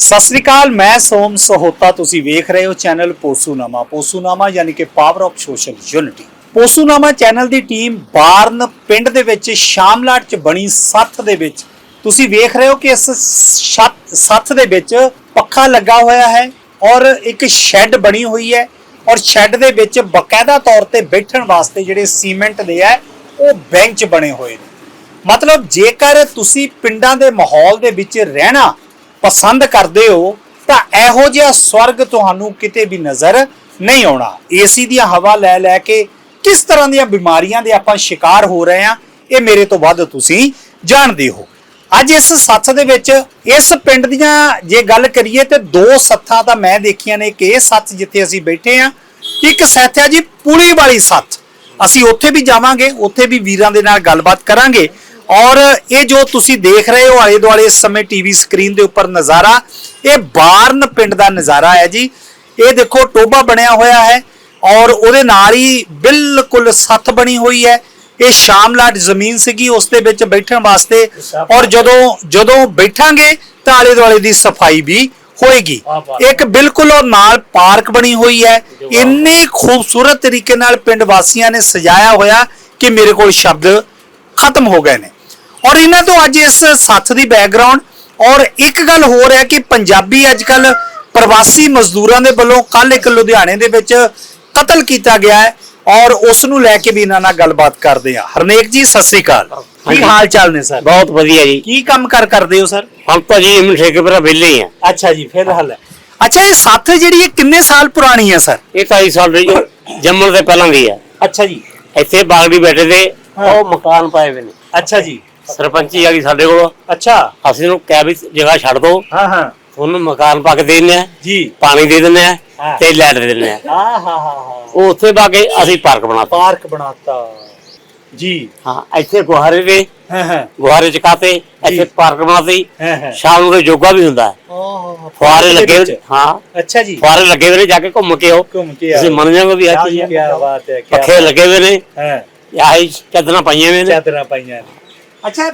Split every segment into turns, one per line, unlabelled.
ਸਤਿ ਸ੍ਰੀ ਅਕਾਲ, ਮੈਂ ਸੋਮ ਸਹੋਤਾ, ਤੁਸੀਂ ਵੇਖ ਰਹੇ ਹੋ ਚੈਨਲ ਪੋਸੂਨਾਮਾ। ਪੋਸੂਨਾਮਾ ਯਾਨੀ ਕਿ power of social unity Posunama channel the team Baran ਪਿੰਡ ਦੇ ਵਿੱਚ, ਸ਼ਾਮਲਾਟ ਚ ਬਣੀ ਸੱਥ ਦੇ ਵਿੱਚ। ਤੁਸੀਂ ਵੇਖ ਰਹੇ ਹੋ ਕਿ ਇਸ ਸੱਥ ਦੇ ਵਿੱਚ ਪੱਖਾ ਲੱਗਾ ਹੋਇਆ ਹੈ ਔਰ ਇੱਕ ਸ਼ੈੱਡ ਬਣੀ ਹੋਈ ਹੈ ਔਰ ਸ਼ੈੱਡ ਦੇ ਵਿੱਚ ਬਕਾਇਦਾ ਤੌਰ ਤੇ ਬੈਠਣ ਵਾਸਤੇ ਜਿਹੜੇ ਸੀਮੈਂਟ ਦੇ ਹੈ, ਉਹ ਬੈਂਚ ਬਣੇ ਹੋਏ ਨੇ। ਮਤਲਬ ਜੇਕਰ ਤੁਸੀਂ ਪਿੰਡਾਂ ਦੇ ਮਾਹੌਲ ਦੇ ਵਿੱਚ ਰਹਿਣਾ ਪਸੰਦ ਕਰਦੇ ਹੋ, ਤਾਂ ਇਹੋ ਜਿਹਾ ਸਵਰਗ ਤੁਹਾਨੂੰ ਕਿਤੇ ਵੀ ਨਜ਼ਰ ਨਹੀਂ ਆਉਣਾ। ਏਸੀ ਦੀਆਂ ਹਵਾ ਲੈ ਲੈ ਕੇ ਕਿਸ ਤਰ੍ਹਾਂ ਦੀਆਂ ਬਿਮਾਰੀਆਂ ਦੇ ਆਪਾਂ ਸ਼ਿਕਾਰ ਹੋ ਰਹੇ ਹਾਂ, ਇਹ ਮੇਰੇ ਤੋਂ ਵੱਧ ਤੁਸੀਂ ਜਾਣਦੇ ਹੋ। ਅੱਜ ਇਸ ਸੱਥ ਦੇ ਵਿੱਚ ਇਸ ਪਿੰਡ ਦੀਆਂ ਜੇ ਗੱਲ ਕਰੀਏ ਤੇ ਦੋ ਸੱਥਾਂ ਤਾਂ ਮੈਂ ਦੇਖੀਆਂ ਨੇ ਕਿ ਇਹ ਸੱਥ ਜਿੱਥੇ ਅਸੀਂ ਬੈਠੇ ਆ ਇੱਕ ਸੱਥ ਹੈ ਜੀ ਪੁਲੀ ਵਾਲੀ ਸੱਥ। ਅਸੀਂ ਉੱਥੇ ਵੀ ਜਾਵਾਂਗੇ, ਉੱਥੇ ਵੀ ਵੀਰਾਂ ਦੇ ਨਾਲ ਗੱਲਬਾਤ ਕਰਾਂਗੇ। ਔਰ ਇਹ ਜੋ ਤੁਸੀਂ ਦੇਖ ਰਹੇ ਹੋ ਆਲੇ ਦੁਆਲੇ ਇਸ ਸਮੇਂ ਟੀਵੀ ਸਕਰੀਨ ਦੇ ਉੱਪਰ ਨਜ਼ਾਰਾ ਇਹ ਬਾਰਨ ਪਿੰਡ ਦਾ ਨਜ਼ਾਰਾ ਹੈ ਜੀ। ਇਹ ਦੇਖੋ ਟੋਬਾ ਬਣਿਆ ਹੋਇਆ ਹੈ ਔਰ ਉਹਦੇ ਨਾਲ ਹੀ ਬਿਲਕੁਲ ਸੱਥ ਬਣੀ ਹੋਈ ਹੈ। ਇਹ ਸ਼ਾਮਲਾਟ ਜ਼ਮੀਨ ਸੀਗੀ ਉਸ ਦੇ ਵਿੱਚ ਬੈਠਣ ਵਾਸਤੇ ਔਰ ਜਦੋਂ ਜਦੋਂ ਬੈਠਾਂਗੇ ਤਾਂ ਆਲੇ ਦੁਆਲੇ ਦੀ ਸਫ਼ਾਈ ਵੀ ਹੋਏਗੀ। ਇੱਕ ਬਿਲਕੁਲ ਉਹ ਨਾਲ ਪਾਰਕ ਬਣੀ ਹੋਈ ਹੈ। ਇੰਨੀ ਖੂਬਸੂਰਤ ਤਰੀਕੇ ਨਾਲ ਪਿੰਡ ਵਾਸੀਆਂ ਨੇ ਸਜਾਇਆ ਹੋਇਆ ਕਿ ਮੇਰੇ ਕੋਲ ਸ਼ਬਦ ਖਤਮ ਹੋ ਗਏ ਨੇ। ਔਰ ਇਹਨਾਂ ਤੋਂ ਅੱਜ ਇਸ ਸੱਥ ਦੀ ਬੈਕਗ੍ਰਾਉਂਡ ਔਰ ਇੱਕ ਗੱਲ ਹੋਰ ਹੈ ਕਿ ਪੰਜਾਬੀ ਅੱਜ ਕੱਲ ਪ੍ਰਵਾਸੀ ਮਜ਼ਦੂਰਾਂ ਦੇ ਵੱਲੋਂ ਕੱਲ ਇੱਕ ਲੁਧਿਆਣੇ ਦੇ ਵਿੱਚ ਕਤਲ ਕੀਤਾ ਗਿਆ ਹੈ ਔਰ ਉਸ ਨੂੰ ਲੈ ਕੇ ਵੀ ਇਹਨਾਂ ਨਾਲ ਗੱਲਬਾਤ ਕਰਦੇ ਆ ਹਰਨੇਕ ਜੀ ਸਤਿ ਸ੍ਰੀ ਅਕਾਲ। ਕੀ। ਹਾਲ ਚਾਲ ਨੇ ਸਰ?
ਬਹੁਤ ਵਧੀਆ ਜੀ।
ਕੀ ਕੰਮ ਕਰ ਕਰਦੇ ਹੋ ਸਰ?
ਹਮ ਤਾਂ ਜੀ ਇਮਨ ਠੇਕੇ ਪਰ ਵਿਹਲੇ ਆ।
ਅੱਛਾ ਜੀ ਫਿਰ ਹੱਲ ਹੈ ਅੱਛਾ ਇਹ ਸੱਥ ਜਿਹੜੀ ਇਹ ਕਿੰਨੇ ਸਾਲ ਪੁਰਾਣੀ ਹੈ ਸਰ?
ਇਹ ਤਾਂ ਜੀ ਸਾਡੇ ਜੋ ਜੰਮਣ ਦੇ ਪਹਿਲਾਂ ਦੀ ਆ
ਅੱਛਾ ਜੀ।
ਇੱਥੇ ਬਾਗੜੀ ਬੈਠੇ ਤੇ। ਉਹ ਮਕਾਨ ਪਾਏ ਹੋਏ ਨੇ।
ਅੱਛਾ ਜੀ।
ਸਰਪੰਚੀ ਆ ਗਈ ਸਾਡੇ ਕੋਲ।
ਅੱਛਾ।
ਅਸੀਂ ਉਹਨੂੰ ਕਿਹਾ ਵੀ ਜਗ੍ਹਾ ਛੱਡ ਦੋ।
ਹਾਂ ਹਾਂ।
ਤੁਹਾਨੂੰ ਮਕਾਨ ਪਾ ਕੇ ਦੇ ਦਿੰਦੇ ਆ
ਜੀ।
ਪਾਣੀ ਦੇ ਦਿੰਦੇ ਆ। ਤੇ ਲਾਈਟ ਦੇ ਦਿੰਦੇ ਆ
ਆ ਹਾਂ ਹਾਂ ਹਾਂ।
ਉਹ ਉੱਥੇ ਪਾ ਕੇ ਅਸੀਂ ਪਾਰਕ ਬਣਾਤਾ।
ਪਾਰਕ ਬਣਾਤਾ। ਜੀ।
ਹਾਂ ਇੱਥੇ ਗੁਹਾਰੇ ਦੇ
ਹਾਂ ਹਾਂ।
ਗੁਹਾਰੇ ਚ ਕਾਤੇ ਇੱਥੇ ਪਾਰਕ ਬਣਾਤੀ।
ਹਾਂ ਹਾਂ।
ਸ਼ਾਮ ਨੂੰ ਯੋਗਾ ਵੀ ਹੁੰਦਾ। ਹੈ।
ਓਹ
ਫੁਆਰੇ ਲੱਗੇ। ਹਾਂ।
ਅੱਛਾ ਜੀ।
ਫੁਆਰੇ ਲੱਗੇ ਹੋਏ ਨੇ ਜਾ ਕੇ ਘੁੰਮ ਕੇ ਆਓ।
ਘੁੰਮ ਕੇ
ਤੁਸੀਂ ਮੰਨ ਜਾਓਗੇ ਵੀ ਆ ਕੀ
ਬਾਤ ਹੈ ਕੀ
ਪੱਖੇ ਲੱਗੇ ਹੋਏ ਨੇ।
ਹਾਂ।
ਆਹੀ ਚਾਦਰਾਂ ਪਾਈਆਂ ਨੇ।
ਚਾਦਰਾਂ ਪਾਈਆਂ ਨੇ। ਅੱਛਾ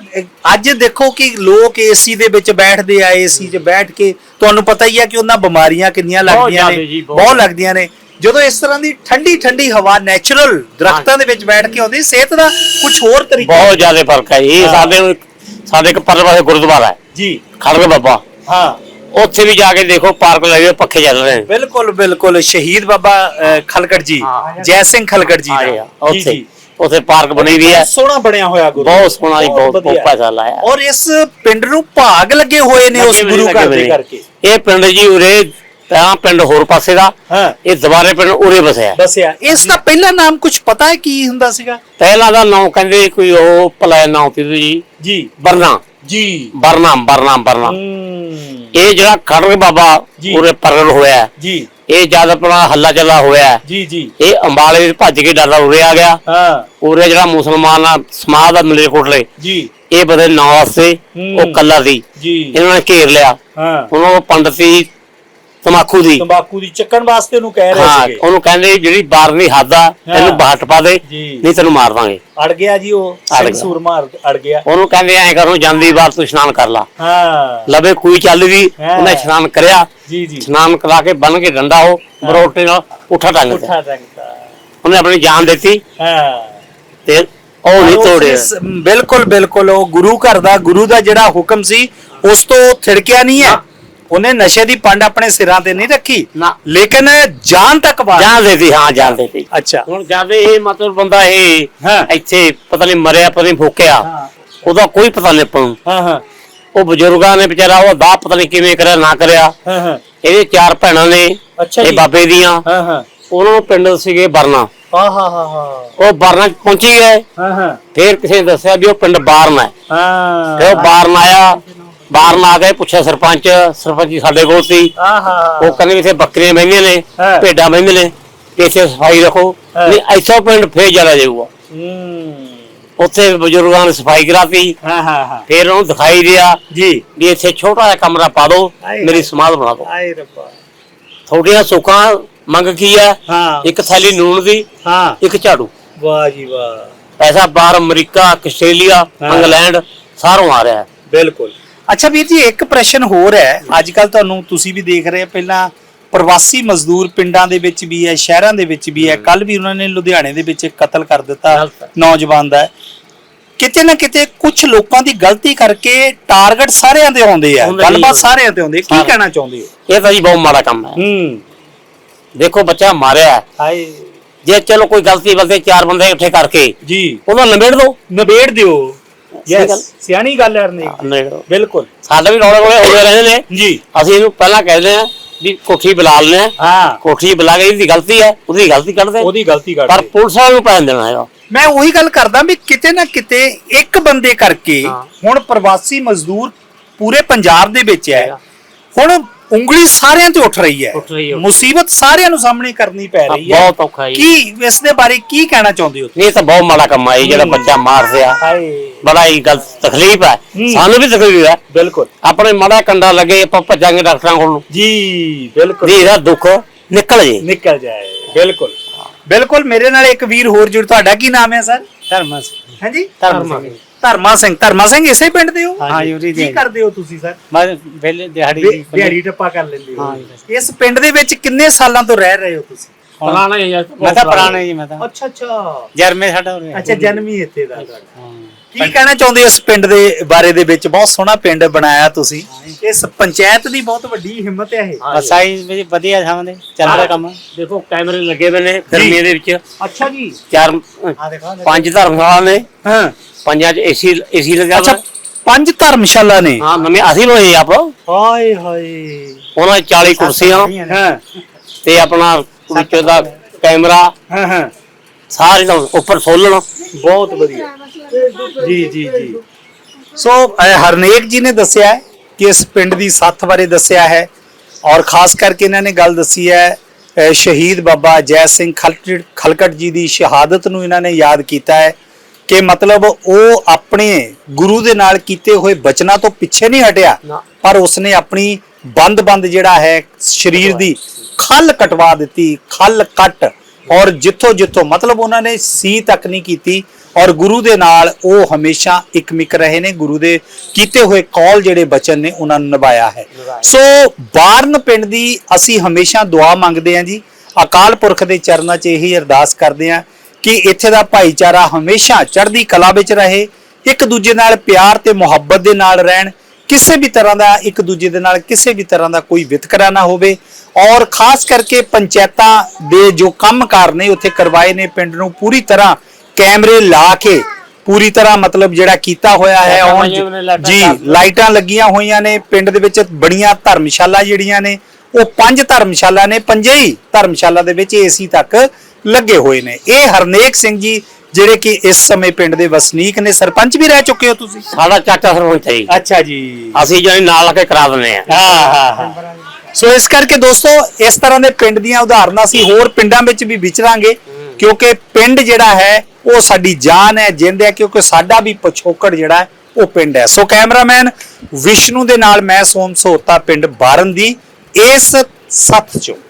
ਅੱਜ ਦੇਖੋ ਕਿ ਲੋਕ ਏਸੀ ਦੇ ਵਿੱਚ ਬੈਠਦੇ ਆ ਏਸੀ 'ਚ ਬੈਠ ਕੇ ਤੁਹਾਨੂੰ ਪਤਾ ਹੀ ਆ ਕਿ ਉਹਨਾਂ ਬਿਮਾਰੀਆਂ ਕਿੰਨੀਆਂ ਲੱਗਦੀਆਂ
ਜ਼ਿਆਦਾ ਜੀ,
ਨੇ
ਬਹੁਤ।
ਬਹੁਤ ਲੱਗਦੀਆਂ ਨੇ। ਜਦੋਂ ਇਸ ਤਰ੍ਹਾਂ ਦੀ ਠੰਡੀ ਠੰਡੀ ਹਵਾ ਨੈਚੁਰਲ ਦਰਖਤਾਂ ਦੇ ਵਿੱਚ ਬੈਠ ਕੇ ਆਉਂਦੀ ਸਿਹਤ ਦਾ ਕੁਝ ਹੋਰ ਤਰੀਕਾ
ਬਹੁਤ ਜ਼ਿਆਦਾ ਫ਼ਰਕ ਹੈ। ਇਹ
ਹਾਂ।
ਸਾਡੇ ਸਾਡੇ ਇੱਕ ਪਰਲੇ ਪਾਸੇ ਗੁਰਦੁਆਰਾ ਹੈ।
ਜੀ।
ਖੜਗ ਬਾਬਾ।
ਹਾਂ।
ਉੱਥੇ ਵੀ ਜਾ ਕੇ ਦੇਖੋ ਪਾਰਕ ਲੱਗੇ ਹੋਏ, ਪੱਖੇ ਚੱਲ ਰਹੇ ਨੇ।
ਬਿਲਕੁਲ ਬਿਲਕੁਲ। ਸ਼ਹੀਦ ਬਾਬਾ ਅ, ਖਲਕੜ ਜੀ।
ਹਾਂ।
ਜੈ ਸਿੰਘ ਖਲਕੜ ਜੀ ਦਾ। ਜੀ
ਉੱਥੇ।
ਜੀ।
ਉੱਥੇ ਪਾਰਕ ਬਣੀ ਵੀ ਹੈ।
ਸੋਹਣਾ ਬਣਿਆ ਹੋਇਆ ਗੁਰੂ।
ਬਹੁਤ ਸੋਹਣਾ ਜੀ ਬਹੁਤ
ਵਧੀਆ।
ਪੈਸਾ ਲਾਇਆ।
ਔਰ ਇਸ ਪਿੰਡ ਨੂੰ ਭਾਗ ਲੱਗੇ ਹੋਏ ਨੇ ਉਸ
ਲੱਗੇ
ਗੁਰੂ ਘਰ। ਦੇ ਕਰਕੇ।
ਇਹ ਪਿੰਡ ਜੀ ਉਰੇ ਤਾਂ ਪਿੰਡ ਹੋਰ ਪਾਸੇ ਦਾ।
ਹਾਂ।
ਇਹ ਦੁਬਾਰੇ ਪਿੰਡ ਉਰੇ ਵਸਿਆ।
ਬਸਿਆ ਇਸ ਦਾ ਪਹਿਲਾ ਨਾਮ ਕੁਝ ਪਤਾ ਹੈ ਕੀ ਹੁੰਦਾ ਸੀਗਾ?
ਪਹਿਲਾਂ ਦਾ ਨਾਂ ਕਹਿੰਦੇ ਕੋਈ ਉਹ ਭਲਾ ਨਾਂ ਸੀ ਜੀ।
ਜੀ।
ਬਰਨਾ
ਜੀ।
ਬਰਨਾ ਬਰਨਾ ਬਰਨਾ
ਹੂੰ।
ਇਹ ਜਿਹੜਾ ਖੜਗ ਬਾਬਾ
ਜੀ।
ਉਰੇ ਪ੍ਰਗਟ ਹੋਇਆ। ਹੈ,
ਜੀ।
ਇਹ ਜਦ ਆਪਣਾ ਹੱਲਾ ਚੱਲਾ ਹੋਇਆ
ਜੀ ਜੀ।
ਇਹ ਅੰਬਾਲੇ ਵਿੱਚ ਭੱਜ ਕੇ ਡਰਦਾ ਉਰੇ ਆ ਗਿਆ।
ਹਾਂ।
ਉਰੇ ਜਿਹੜਾ ਮੁਸਲਮਾਨ ਆ ਸਮਾਜ ਦਾ ਮਲੇ ਕੋਟਲੇ
ਜੀ।
ਇਹ ਬਦਲ ਨਾਂ ਵਾਸਤੇ
ਹੂੰ।
ਉਹ ਕੱਲਾ ਸੀ।
ਜੀ।
ਇਹਨਾਂ ਨੇ ਘੇਰ ਲਿਆ।
ਹਾਂ।
ਉਹਨਾਂ ਨੂੰ ਪੰਡਤ ਸੀ ਤਮਾਕੂ ਦੀ।
ਤੰਬਾਕੂ ਦੀ ਚੱਕਣ ਵਾਸਤੇ ਉਹਨੂੰ ਕਹਿ ਰਹੇ
ਹਾਂ
ਸੀਗੇ।
ਉਹਨੂੰ ਕਹਿੰਦੇ ਜਿਹੜੀ ਬਾਰਵੀਂ ਹੱਦ ਆ। ਇਹਨੂੰ ਬਾਹਰ ਟਪਾ ਦੇ
ਜੀ।
ਨਹੀਂ ਤੈਨੂੰ ਮਾਰ ਦਾਂਗੇ।
ਅੜ ਗਿਆ ਜੀ ਉਹ
ਅੜ
ਸਿੰਘ
ਗਿਆ।
ਸੂਰਮਾ ਅੜ- ਅੜ ਗਿਆ।
ਉਹਨੂੰ ਕਹਿੰਦੇ ਐ ਕਰੋ ਜਾਂਦੀ ਵਾਰ ਤੂੰ ਇਸ਼ਨਾਨ ਕਰ ਲਾ।
ਹਾਂ।
ਲਵੇ ਕੋਈ ਚੱਲ ਵੀ
ਹਾਂ।
ਉਹਨੇ ਇਸ਼ਨਾਨ ਕਰਿਆ।
ਜੀ ਜੀ।
ਇਸ਼ਨਾਨ ਕਰਾ ਕੇ ਬਨ ਕੇ ਡੰਡਾ ਉਹ ਬਰੋਟੇ ਨਾਲ ਉਠਾ ਟੰਗ ਦਿੱਤਾ।
ਉਠਾ
ਉਹਨੇ ਆਪਣੀ ਜਾਨ ਦਿੱਤੀ।
ਹਾਂ।
ਤੇ ਉਹ ਨਹੀਂ ਤੋੜਿਆ।
ਬਿਲਕੁਲ ਬਿਲਕੁਲ ਉਹ ਗੁਰੂ ਘਰ ਦਾ ਗੁਰੂ ਦਾ ਜਿਹੜਾ ਹੁਕਮ ਸੀ ਉਸ ਤੋਂ ਉਹ ਥਿੜਕਿਆ ਨਹੀਂ ਹੈ। ਉਹਨੇ ਨਸ਼ੇ ਦੀ ਪੰਡ ਆਪਣੇ ਸਿਰਾਂ ਤੇ ਨਹੀਂ ਰੱਖੀ।
ਨਾ।
ਲੇਕਿਨ ਜਾਨ ਤੱਕ ਵਾਰ
ਜਾਨ ਦਿੱਤੀ ਹਾਂ ਜਾਨ ਦਿੱਤੀ
ਅੱਛਾ।
ਹੁਣ ਜਾਦੇ ਇਹ ਮਤਲਬ ਬੰਦਾ ਇਹ
ਹਾਂ।
ਇੱਥੇ ਪਤਾ ਨਹੀਂ ਮਰਿਆ ਪਤਾ ਨਹੀਂ ਫੋਕਿਆ
ਹਾਂ।
ਉਹਦਾ ਕੋਈ ਪਤਾ ਨਹੀਂ ਆਪਾਂ ਨੂੰ।
ਹਾਂ ਹਾਂ।
ਉਹ ਬਜ਼ੁਰਗਾਂ ਨੇ ਵਿਚਾਰਾ ਉਹ ਦਾ ਪਤਾ ਨਹੀਂ ਕਿਵੇਂ ਕਰਿਆ ਨਾ ਕਰਿਆ।
ਹਾਂ ਹਾਂ।
ਇਹਦੇ ਚਾਰ ਭੈਣਾਂ ਨੇ
ਅੱਛਾ
ਇਹ
ਜੀ।
ਬਾਬੇ ਦੀਆਂ।
ਹਾਂ ਹਾਂ।
ਉਹਨਾਂ ਨੂੰ ਪਿੰਡ ਸੀਗੇ ਬਰਨਾ
ਹਾਂ ਹਾਂ ਹਾਂ
ਉਹ ਬਰਨਾ ਚ ਪਹੁੰਚੀ ਗਏ।
ਹਾਂ ਹਾਂ।
ਫੇਰ ਕਿਸੇ ਨੇ ਦੱਸਿਆ ਵੀ ਉਹ ਪਿੰਡ ਬਾਰਨ ਹੈ।
ਹਾਂ।
ਤੇ ਉਹ ਬਾਰਨ ਆਇਆ। ਬਾਰਨ ਆ ਕੇ ਪੁੱਛਿਆ ਸਰਪੰਚ ਸਰਪੰਚ ਜੀ ਸਾਡੇ ਕੋਲ ਸੀ।
ਹਾਂ ਹਾਂ
ਉਹ ਕਹਿੰਦੇ ਵੀ ਇੱਥੇ ਬੱਕਰੀਆਂ ਬਹਿੰਦੀਆਂ ਨੇ
ਹਾਂ।
ਭੇਡਾਂ ਬਹਿੰਦੀਆਂ ਨੇ ਤੇ ਇੱਥੇ ਸਫ਼ਾਈ ਰੱਖੋ।
ਹਾਂ।
ਨਹੀਂ ਐਸਾ ਪਿੰਡ ਫੇਰ ਜਲਾ ਜਾਊਗਾ।
ਹੂੰ।
ਉੱਥੇ ਬਜ਼ੁਰਗਾਂ ਨੇ ਸਫ਼ਾਈ ਕਰਾਤੀ।
ਹਾਂ ਹਾਂ ਹਾਂ।
ਫੇਰ ਉਹਨੂੰ ਦਿਖਾਈ ਦਿਆ
ਜੀ।
ਵੀ ਇੱਥੇ ਛੋਟਾ ਜਿਹਾ ਕਮਰਾ ਪਾ ਦਿਓ। ਮੇਰੀ ਸਮਾਧ ਬਣਾ ਦਿਓ।
ਆਏ ਰੱਬਾ।
ਤੁਹਾਡੀਆਂ ਸੁੱਖਾਂ ਮੰਗ ਕੀ ਹੈ?
ਹਾਂ।
ਇੱਕ ਥੈਲੀ ਨੂਨ ਦੀ
ਹਾਂ।
ਇੱਕ ਝਾੜੂ।
ਵਾਹ ਜੀ ਵਾਹ।
ਪੈਸਾ ਬਾਹਰ ਅਮਰੀਕਾ ਆਸਟ੍ਰੇਲੀਆ
ਹਾਂ।
ਇੰਗਲੈਂਡ ਸਾਰੋਂ ਆ ਰਿਹਾ ਹੈ।
ਬਿਲਕੁਲ। ਅੱਛਾ ਵੀਰ ਜੀ ਇੱਕ ਪ੍ਰਸ਼ਨ ਹੋਰ ਹੈ। ਅੱਜ ਕੱਲ ਤੁਹਾਨੂੰ ਤੁਸੀਂ ਵੀ ਦੇਖ ਰਹੇ ਹੋ ਪਹਿਲਾਂ ਪ੍ਰਵਾਸੀ ਮਜ਼ਦੂਰ ਪਿੰਡਾਂ ਦੇ ਵਿੱਚ ਵੀ ਹੈ ਸ਼ਹਿਰਾਂ ਦੇ ਵਿੱਚ ਵੀ ਹੈ। ਕੱਲ ਵੀ ਉਹਨਾਂ ਨੇ ਲੁਧਿਆਣੇ ਦੇ ਵਿੱਚ ਇੱਕ ਕਤਲ ਕਰ ਦਿੱਤਾ। ਨੌਜਵਾਨ ਦਾ। ਕਿਤੇ ਨਾ ਕਿਤੇ ਕੁਝ ਲੋਕਾਂ ਦੀ ਗਲਤੀ ਕਰਕੇ ਟਾਰਗੇਟ ਸਾਰਿਆਂ ਦੇ ਆਉਂਦੇ ਆ। ਗੱਲਬਾਤ। ਸਾਰਿਆਂ ਤੇ ਆਉਂਦੀ ਹੈ। ਕੀ। ਕਹਿਣਾ ਚਾਹੁੰਦੇ ਹੋ?
ਇਹ ਤਾਂ ਜੀ ਬਹੁਤ ਮਾੜਾ ਕੰਮ ਹੈ।
ਹੂੰ।
ਦੇਖੋ ਬੱਚਾ ਮਾਰਿਆ ਹੈ।
ਹਾਏ।
ਜੇ ਚਲੋ ਕੋਈ ਗਲਤੀ ਬਲਦੇ ਚਾਰ ਬੰਦੇ ਇਕੱਠੇ ਕਰਕੇ
ਜੀ।
ਉਹਦਾ ਨਿਬੇੜ ਦੋ
ਨਿਬੇੜ ਦਿਓ।
ਗੱਲ।
ਯੈਸ ਸਿਆਣੀ ਗੱਲ ਹੈ ਰਨੇ
ਨਿਬੇੜ ਦਿਓ
ਬਿਲਕੁਲ।
ਸਾਡੇ ਵੀ ਰੌਲੇ ਰੌਲੇ ਹੋਏ ਰਹਿੰਦੇ ਨੇ।
ਜੀ।
ਅਸੀਂ ਇਹਨੂੰ ਪਹਿਲਾਂ ਕਹਿੰਦੇ ਆ ਵੀ ਕੋਠੀ ਬੁਲਾ ਲੈਣੇ ਆ
ਹਾਂ।
ਕੋਠੀ ਬੁਲਾ ਕੇ ਇਹਦੀ ਗਲਤੀ ਹੈ ਉਹਦੀ ਗਲਤੀ ਕੱਢਦੇ।
ਉਹਦੀ ਗਲਤੀ
ਪਰ
ਕਰਦੇ
ਪੁਲਿਸ ਵਾਲੇ ਨੂੰ ਪੈਸੇ ਨੀ ਦੇਣਾ ਹੈਗਾ।
ਮੈਂ ਉਹੀ ਗੱਲ ਕਰਦਾ ਵੀ ਕਿਤੇ ਨਾ ਕਿਤੇ ਇੱਕ ਬੰਦੇ ਕਰਕੇ
ਹਾਂ।
ਹੁਣ ਪ੍ਰਵਾਸੀ ਮਜ਼ਦੂਰ ਪੂਰੇ ਪੰਜਾਬ ਦੇ ਵਿੱਚ ਹੈ।
ਹੈਗਾ।
ਹੁਣ ਉਂਗਲੀ ਸਾਰਿਆਂ ਤੇ ਉੱਠ ਰਹੀ ਹੈ।
ਉੱਠ ਰਹੀ ਹੈ।
ਮੁਸੀਬਤ ਸਾਰਿਆਂ ਨੂੰ ਸਾਹਮਣੇ ਕਰਨੀ ਪੈ ਰਹੀ ਹੈ।
ਬਹੁਤ ਔਖਾ ਹੈ ਜੀ।
ਕੀ ਇਸ ਦੇ ਬਾਰੇ ਕੀ ਕਹਿਣਾ ਚਾਹੁੰਦੇ ਹੋ
ਇਹ ਤਾਂ ਬਹੁਤ ਮਾੜਾ ਕੰਮ ਹੈ ਇਹ ਜਿਹੜਾ ਬੱਚਾ ਮਾਰ ਰਿਹਾ
ਹਾਏ।
ਬੜਾ ਹੀ ਗਲਤ ਤਕਲੀਫ ਹੈ
ਹੂੰ।
ਸਾਨੂੰ ਵੀ ਤਕਲੀਫ ਹੈ
ਬਿਲਕੁਲ।
ਆਪਣੇ ਮਾੜਾ ਕੰਡਾ ਲੱਗੇ ਆਪਾਂ ਭੱਜਾਂਗੇ ਡਾਕਟਰਾਂ ਕੋਲ ਨੂੰ।
ਜੀ ਬਿਲਕੁਲ।
ਵੀ ਇਹਦਾ ਦੁੱਖ ਨਿਕਲ ਜੇ।
ਨਿਕਲ ਜਾਏ। ਬਿਲਕੁਲ। ਬਿਲਕੁਲ ਮੇਰੇ ਨਾਲ ਇੱਕ ਵੀਰ ਹੋਰ ਜੁੜ ਤੁਹਾਡਾ ਕੀ ਨਾਮ ਹੈ ਸਰ?
ਧਰਮ
ਹਾਂਜੀ
ਧਰਮ ਸਿੰਘ
ਧਰਮਾ ਸਿੰਘ। ਧਰਮਾ ਸਿੰਘ ਇਸੇ ਪਿੰਡ ਦੇ ਹੋ?
ਹਾਂ ਦੇ
ਕੀ ਕਰਦੇ ਹੋ ਤੁਸੀਂ ਸਰ?
ਮੈਂ ਵੇਲੇ ਦਿਹਾੜੀ
ਦਿ- ਦਿਹਾੜੀ ਟੱਪਾ ਕਰ ਲੈਂਦੇ ਹਾਂ। ਇਸ ਪਿੰਡ ਦੇ ਵਿੱਚ ਕਿੰਨੇ ਸਾਲਾਂ ਤੋਂ ਰਹਿ ਰਹੇ ਹੋ ਤੁਸੀਂ?
ਪੁਰਾਣਾ ਹੀ
ਮੈਂ ਤਾਂ ਪੁਰਾਣਾ ਜੀ ਮੈਂ ਤਾਂ।
ਅੱਛਾ ਅੱਛਾ।
ਜਰਮੇ ਸਾਡਾ ਉਰੇ।
ਅੱਛਾ ਜਨਮ ਹੀ ਇੱਥੇ ਦਾ। ਤੁਹਾਡਾ।
ਹਾਂ।
ਕੀ ਕਹਿਣਾ ਚਾਹੁੰਦੇ ਹੋ ਇਸ ਪਿੰਡ ਦੇ ਬਾਰੇ ਦੇ ਵਿੱਚ ਬਹੁਤ ਸੋਹਣਾ ਪਿੰਡ ਬਣਾਇਆ ਤੁਸੀਂ। ਇਸ ਪੰਚਾਇਤ ਦੀ ਬਹੁਤ ਵੱਡੀ ਹਿੰਮਤ ਹੈ ਇਹ।
ਬਸ ਆਈ ਵੀ ਵਧੀਆ ਥਾਂ ਚੱਲ ਰਿਹਾ ਕੰਮ।
ਦੇਖੋ ਕੈਮਰੇ ਲੱਗੇ ਹੋਏ ਨੇ ਗਰਮੀਆਂ ਦੇ ਵਿੱਚ।
ਅੱਛਾ ਜੀ।
ਚਾਰ
ਆ ਦੇਖੋ
ਪੰਜ ਧਰਮਸ਼ਾਲਾ ਨੇ।
ਹਾਂ।
ਪੰਜਾਂ 'ਚ ਏਸੀ ਏਸੀ ਲੱਗਾ
ਅੱਛਾ
ਹੋਇਆ।
ਪੰਜ ਧਰਮਸ਼ਾਲਾ ਨੇ?
ਹਾਂ ਨਵੇਂ ਅਸੀਂ ਲੋਏ ਆਪ।
ਹਾਏ ਹਾਏ।
ਉਹਨਾਂ 'ਚ 40 ਕੁਰਸੀਆਂ।
ਹਾਂ।
ਤੇ ਆਪਣਾ ਵਿੱਚ ਦਾ ਕੈਮਰਾ
ਹਾਂ ਹਾਂ।
ਸਾਰੇ ਦਾ ਉੱਪਰ ਸੋਲਣ।
ਬਹੁਤ ਵਧੀਆ। ਜੀ ਜੀ ਜੀ। ਸੋ ਹਰਨੇਕ ਜੀ ਨੇ ਦੱਸਿਆ ਹੈ ਕਿ ਇਸ ਪਿੰਡ ਦੀ ਸੱਥ ਬਾਰੇ ਦੱਸਿਆ ਹੈ ਔਰ ਖਾਸ ਕਰਕੇ ਇਹਨਾਂ ਨੇ ਗੱਲ ਦੱਸੀ ਹੈ ਸ਼ਹੀਦ ਬਾਬਾ ਜੈ ਸਿੰਘ ਖਲਕਟ ਖਲਕਟ ਜੀ ਦੀ ਸ਼ਹਾਦਤ ਨੂੰ ਇਹਨਾਂ ਨੇ ਯਾਦ ਕੀਤਾ ਹੈ ਕਿ ਮਤਲਬ ਉਹ ਆਪਣੇ ਗੁਰੂ ਦੇ ਨਾਲ ਕੀਤੇ ਹੋਏ ਬਚਨਾਂ ਤੋਂ ਪਿੱਛੇ ਨਹੀਂ ਹਟਿਆ। ਪਰ ਉਸਨੇ ਆਪਣੀ ਬੰਦ-ਬੰਦ ਜਿਹੜਾ ਹੈ ਸਰੀਰ ਦੀ ਖੱਲ ਕਟਵਾ ਦਿੱਤੀ ਖੱਲ ਕੱਟ। ਔਰ ਜਿੱਥੋਂ ਜਿੱਥੋਂ ਮਤਲਬ ਉਹਨਾਂ ਨੇ ਸੀ ਤੱਕ ਨਹੀਂ ਕੀਤੀ। ਔਰ ਗੁਰੂ ਦੇ ਨਾਲ ਉਹ ਹਮੇਸ਼ਾ ਇਕਮਿਕ ਰਹੇ ਨੇ। ਗੁਰੂ ਦੇ ਕੀਤੇ ਹੋਏ ਕੌਲ ਜਿਹੜੇ ਬਚਨ ਨੇ ਉਹਨਾਂ ਨੂੰ ਨਿਭਾਇਆ ਹੈ। ਸੋ ਬਾਰਨ ਪਿੰਡ ਦੀ ਅਸੀਂ ਹਮੇਸ਼ਾ ਦੁਆ ਮੰਗਦੇ ਹਾਂ ਜੀ। ਅਕਾਲ ਪੁਰਖ ਦੇ ਚਰਨਾਂ 'ਚ ਇਹੀ ਅਰਦਾਸ ਕਰਦੇ ਹਾਂ ਕਿ ਇੱਥੇ ਦਾ ਭਾਈਚਾਰਾ ਹਮੇਸ਼ਾ ਚੜ੍ਹਦੀ ਕਲਾ ਵਿੱਚ ਰਹੇ। ਇੱਕ ਦੂਜੇ ਨਾਲ ਪਿਆਰ ਤੇ ਮੁਹੱਬਤ ਦੇ ਨਾਲ ਰਹਿਣ। ਕਿਸੇ ਵੀ ਤਰ੍ਹਾਂ ਦਾ ਇੱਕ ਦੂਜੇ ਦੇ ਨਾਲ ਕਿਸੇ ਵੀ ਤਰ੍ਹਾਂ ਦਾ ਕੋਈ ਵਿਤਕਰਾ ਨਾ ਹੋਵੇ। ਔਰ ਖਾਸ ਕਰਕੇ ਪੰਚਾਇਤਾਂ ਦੇ ਜੋ ਕੰਮਕਾਰ ਨੇ ਉੱਥੇ ਕਰਵਾਏ ਨੇ ਪਿੰਡ ਨੂੰ ਪੂਰੀ ਤਰ੍ਹਾਂ ਕੈਮਰੇ ਲਾ ਕੇ ਪੂਰੀ ਤਰ੍ਹਾਂ ਮਤਲਬ ਜਿਹੜਾ ਕੀਤਾ ਹੋਇਆ ਹੈ ਔਨ ਜੀ ਲਾਈਟਾਂ ਲੱਗੀਆਂ ਹੋਈਆਂ ਨੇ ਪਿੰਡ ਦੇ ਵਿੱਚ ਬੜੀਆਂ ਧਰਮਸ਼ਾਲਾ ਜਿਹੜੀਆਂ ਨੇ ਉਹ ਪੰਜ ਧਰਮਸ਼ਾਲਾ ਨੇ ਪੰਜੇ ਹੀ ਧਰਮਸ਼ਾਲਾ ਦੇ ਵਿੱਚ ਏਸੀ ਤੱਕ ਲੱਗੇ ਹੋਏ ਨੇ। ਇਹ ਹਰਨੇਕ ਸਿੰਘ ਜੀ ਜਿਹੜੇ ਕਿ ਇਸ ਸਮੇਂ ਪਿੰਡ ਦੇ ਵਸਨੀਕ ਨੇ ਸਰਪੰਚ ਵੀ ਰਹਿ ਚੁੱਕੇ ਹੋ ਤੁਸੀਂ?
ਸਾਡਾ ਚਾਚਾ ਸਰਪੰਚ ਹੈ ਜੀ।
ਅੱਛਾ ਜੀ।
ਅਸੀਂ ਜਾਨੀ ਨਾਲ ਲਾ ਕੇ ਕਰਾ ਦਿੰਦੇ ਆ
ਹਾਂ ਹਾਂ ਹਾਂ। ਸੋ ਇਸ ਕਰਕੇ ਦੋਸਤੋ ਇਸ ਤਰ੍ਹਾਂ ਦੇ ਪਿੰਡ ਦੀਆਂ ਉਦਾਹਰਨਾਂ ਅਸੀਂ ਹੋਰ ਪਿੰਡਾਂ ਵਿੱਚ ਵੀ ਵਿਚਰਾਂਗੇ ਕਿਉਂਕਿ ਪਿੰਡ ਜਿਹੜਾ ਹੈ ਉਹ ਸਾਡੀ ਜਾਨ ਹੈ ਜਿੰਦ ਹੈ ਕਿਉਂਕਿ ਸਾਡਾ ਵੀ ਪਛੋਕੜ ਜਿਹੜਾ ਹੈ ਉਹ ਪਿੰਡ ਹੈ। ਸੋ ਕੈਮਰਾਮੈਨ ਵਿਸ਼ਨੂੰ ਦੇ ਨਾਲ ਮੈਂ ਸੋਮ ਸੋਤਾ ਪਿੰਡ ਬਾਰਨ ਦੀ ਇਸ ਸੱਥ ਚੋਂ।